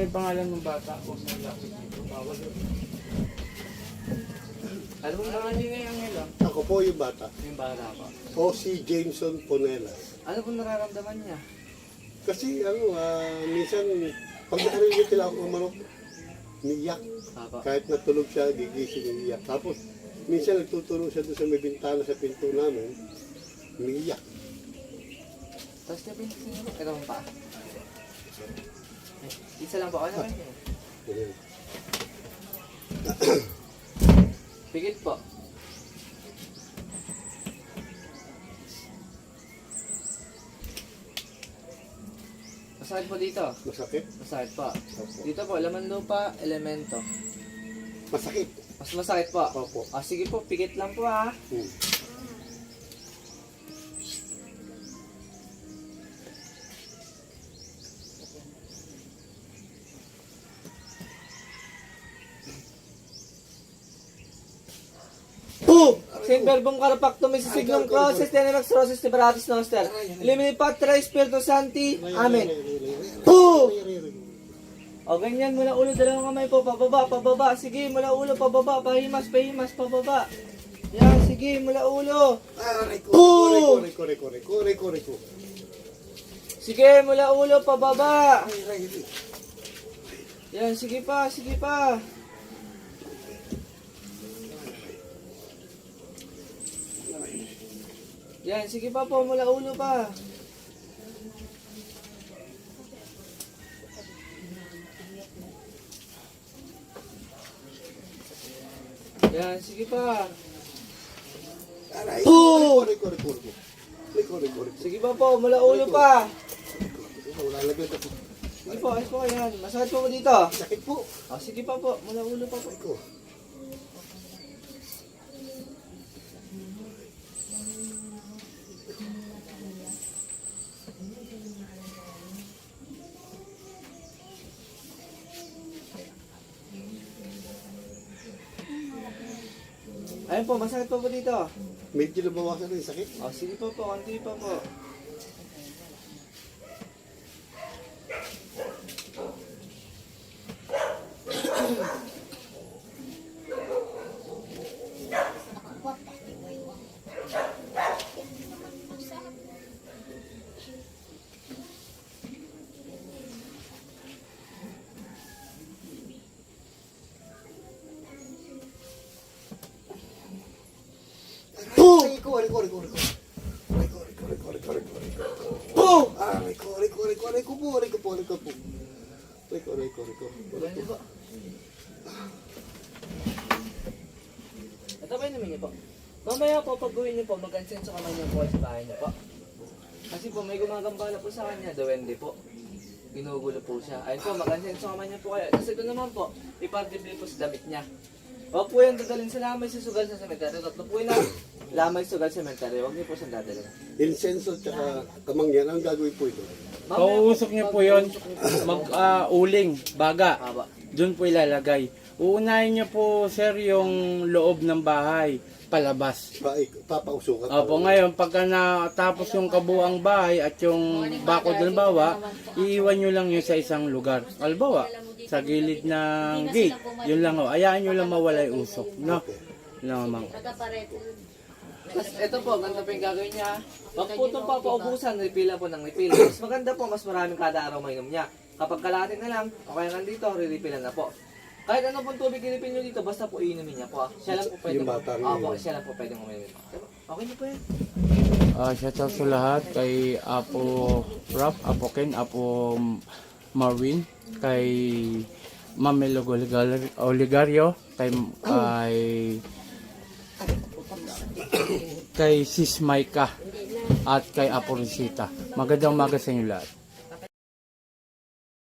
yung pangalan ng bata ko sa lapit dito. Bawal yun. Ano mo naman yun ngayon nila? Ako po yung bata. Yung bata pa. O si Jameson Ponelas. Ano po nararamdaman niya? Kasi ano, ah, minsan, pag narinig sila ako ng manok, niyak. Papa. Kahit natulog siya, gigising niyak. Tapos, minsan nagtuturo siya doon sa may bintana sa pinto namin, niyak. Tapos niya pinsin niyo. Ito mo pa. Isa lang po. Ano. Pigit po. Masakit po dito. Masakit? Masakit po. Opo. Dito po, laman lupa, elemento. Masakit? Mas masakit po. Opo. Ah, sige po, pigit lang po ha. Hmm. Sin verbum carpactum is signum crosses tenemex roses liberatis noster. Elimini patra spiritu santi. Amen. Oh! O ganyan mula ulo, dalawang kamay po, pababa, pababa. Sige, mula ulo, pababa, pahimas, pahimas, pababa. Yan, sige, mula ulo. Aray ko. Sige, mula ulo, pababa. Yan, sige pa, sige pa. Yan, sige pa po, mula ulo pa. Yan, sige pa. Aray aray ko, aray ko. Sige pa po, mula ulo pa. Wala ako. Sige po, ayos po yan. Masakit po mo dito. Sakit po. O, sige pa po, mula ulo pa po. Aray Ayun po, masakit pa po dito. Medyo nabawasan na yung sakit. O, sige pa po, konti pa po. Aray ko, aray ko, aray ko, aray ko. Aray ko, aray ko, aray ko, aray ko, aray ko, aray ko. Boom! Aray ko, aray ko, aray ko, aray ko po, aray ko po, aray ko po. Aray ko, aray ko, aray ko. Aray Ganyan ko. po. Ito ba inumin niyo po? Mamaya po, pag gawin niyo po, mag-ansenso kamay niyo po sa bahay niyo po. Kasi po, may gumagambala po sa kanya, duwende po. Ginugulo po siya. Ayun po, mag-ansenso kamay niyo po kayo. Kasi ito naman po, ipartibli po sa damit niya. Huwag po yan dadalhin sa lamay sa sugal sa sementeryo. Tatlo po yun na lamay sugal sa sementeryo. Huwag niyo po siyang dadalhin. Insenso tsaka kamangyan, ang gagawin po ito. Kausok niyo po yun, mag-uling, baga. Haba. Doon po ilalagay. Uunahin niyo po, sir, yung loob ng bahay, palabas. Pa, papausukan. Opo, ngayon, pagka natapos yung kabuang bahay at yung bakod ng bawa, iiwan nyo lang yun sa isang lugar. Albawa, sa gilid ng gate. Yun lang ho. Ayaan nyo lang mawala yung usok. No? Lamang. Tapos ito po, ganda po yung gagawin niya. Pag po itong papaubusan, refill po ng refill. Mas maganda po, mas maraming kada araw mainom niya. Kapag kalahati na lang, o kaya nandito, re-refillan na po. Kahit ano pong tubig i-refill nyo dito, basta po iinumin niya po. ah. Siya lang po pwede. Yung bata rin Opo, yun. siya lang po pwede uminom. Okay na po yan. Uh, shout out sa lahat kay Apo Rap, Apo Ken, Apo Marvin, kay Mamelo Oligar- Oligario, kay kay kay Sis Maika at kay Apo Risita. Magandang umaga sa inyo lahat.